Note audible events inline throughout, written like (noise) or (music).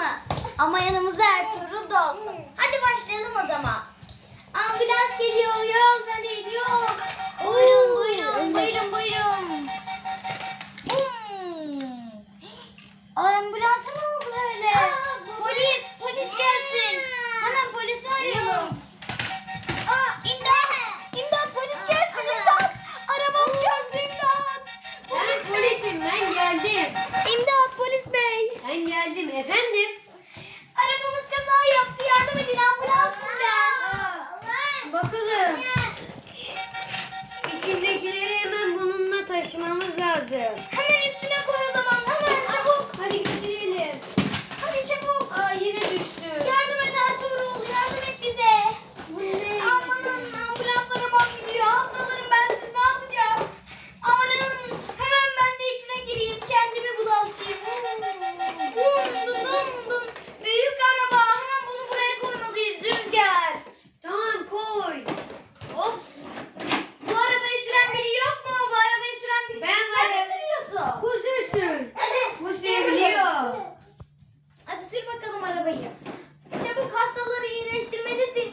mı? Ama yanımızda Ertuğrul da olsun. Hadi başlayalım o zaman. Ambulans geliyor, yolda geliyor. Buyurun, buyurun, buyurun, buyurun. Hmm. Ambulansa ne oldu böyle? Polis, polis gelsin. Hemen polisi arayalım. Aa, imdat, polis gelsin, imdat. Arabam çarptı, polisim, ben geldim. Geldim efendim.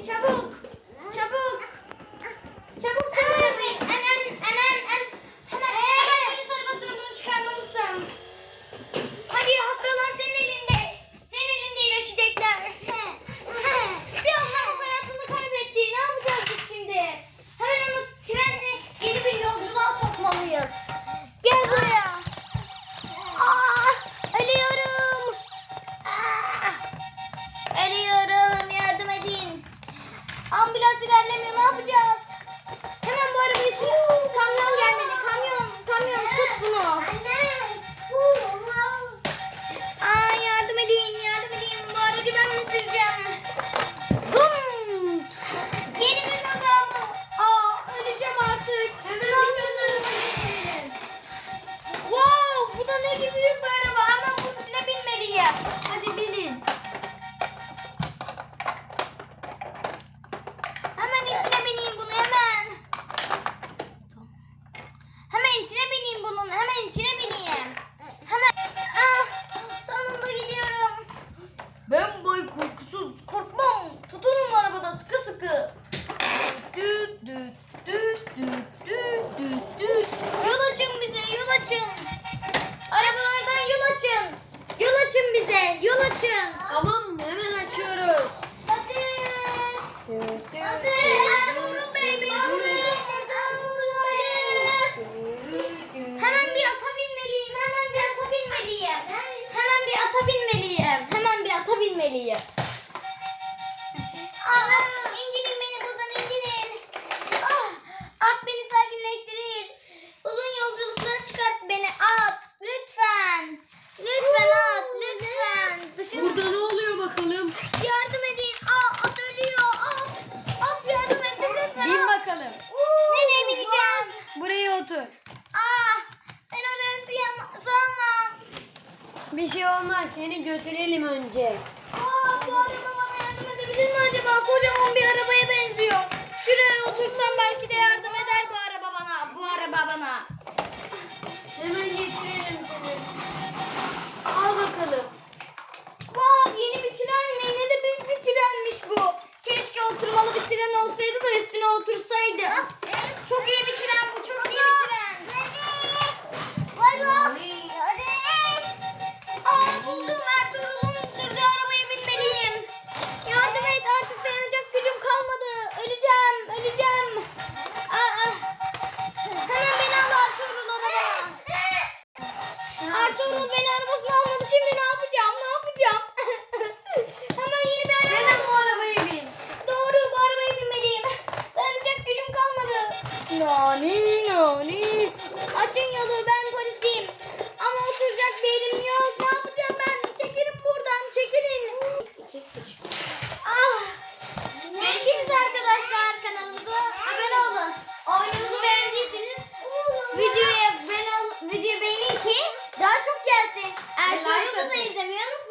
Çabuk. bize. Yol açın. Tamam hemen açıyoruz. Hadi. Hadi. Hemen bir ata binmeliyim. Hemen bir ata binmeliyim. Hemen bir ata binmeliyim. Hemen bir ata binmeliyim. Bir şey olmaz. Seni götürelim önce. Aa, bu araba bana yardım edebilir mi acaba? Kocaman bir arabaya Kartalımın beni arabasına almadı. Şimdi ne yapacağım? Ne yapacağım? (laughs) Hemen yeni bir araba. Hemen bu arabaya bin. Doğru bu arabaya binmeliyim. Dayanacak gücüm kalmadı. Nani nani. Açın yolu ben like Turgut'u da izlemeyi.